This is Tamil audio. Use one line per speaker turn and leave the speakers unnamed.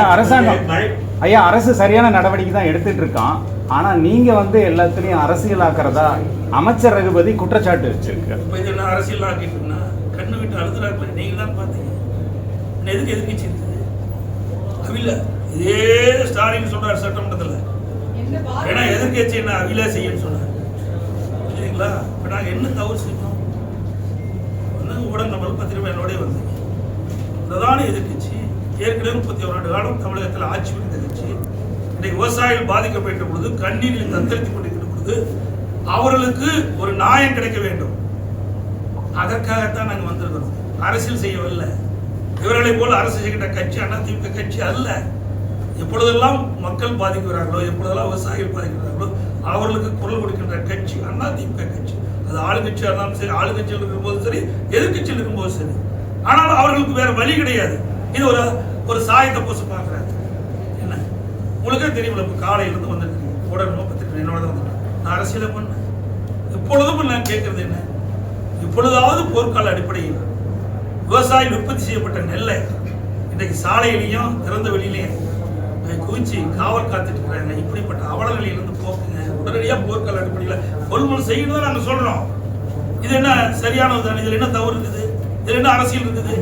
அரசாங்கம். ஐயா அரசு சரியான நடவடிக்கை தான் எடுத்துட்டு இருக்கான். ஆனா நீங்க வந்து எல்லாத்துலயும் அரசியலாக்குறதா அமைச்சர் ரகுபதி குற்றச்சாட்டு வச்சிருக்கு.
இப்போ என்ன அரசியல் ஆக்கிட்டுனா கண்ணு விட்டு அழுதுறாங்களே நீங்க தான் பார்த்தீங்க. எதுக்கு எதுக்கு எதிர்க்கட்சி அவில இதே ஸ்டாலின் சொல்றாரு சட்டமன்றத்தில். ஏன்னா எதிர்க்கட்சி என்ன அவில செய்யன்னு சொன்னார் புரியுதுங்களா? இப்போ நாங்கள் என்ன தவறு செய்யணும்? வந்து ஊடக நம்பர் பத்திரிகை என்னோடய வந்தீங்க. பிரதான எதிர்க்கட்சி? ஏற்கனவே முப்பத்தி ஓராண்டு காலம் தமிழகத்தில் ஆட்சி புரிந்த கட்சி இன்னைக்கு விவசாயிகள் பாதிக்கப்பட்ட பொழுது கண்ணீரில் தத்தளித்துக் கொண்டிருக்கிற பொழுது அவர்களுக்கு ஒரு நியாயம் கிடைக்க வேண்டும். அதற்காகத்தான் நாங்கள் வந்திருக்கிறோம். அரசியல் செய்யவில்லை. இவர்களை போல் அரசு செய்கின்ற கட்சி அதிமுக கட்சி அல்ல. எப்பொழுதெல்லாம் மக்கள் பாதிக்கிறார்களோ எப்பொழுதெல்லாம் விவசாயிகள் பாதிக்கிறார்களோ அவர்களுக்கு குரல் கொடுக்கின்ற கட்சி அதிமுக கட்சி. அது ஆளுங்கட்சியாக இருந்தாலும் சரி ஆளுங்கட்சியில் இருக்கும்போது சரி எதிர்கட்சியில் இருக்கும்போது சரி. ஆனால் அவர்களுக்கு வேற வழி கிடையாது. இது ஒரு ஒரு சாயத்தை பூச பார்க்குறாரு. என்ன? உங்களுக்கே தெரியும்ல இப்போ காலையிலேருந்து வந்துருக்கீங்க உடனே பத்திரிக்கை என்னோட தான் வந்துருக்கேன் நான் அரசியலை பண்ணேன். எப்பொழுதும் நான் கேட்குறது என்ன? இப்பொழுதாவது போர்க்கால அடிப்படையில் விவசாயம் உற்பத்தி செய்யப்பட்ட நெல்லை இன்றைக்கு சாலையிலையும் திறந்த வெளியிலையும் அஹ், குவிச்சு காவல் காத்துட்டு இருக்கிறாங்க. இப்படிப்பட்ட அவலங்களிலிருந்து போக்குங்க. உடனடியாக போர்க்கால அடிப்படையில் கொள்முதல் செய்யணும் தான் நாங்கள் சொல்கிறோம் இது என்ன சரியானது தானே இதில் என்ன தவறு இருக்குது? இதில் என்ன அரசியல் இருக்குது?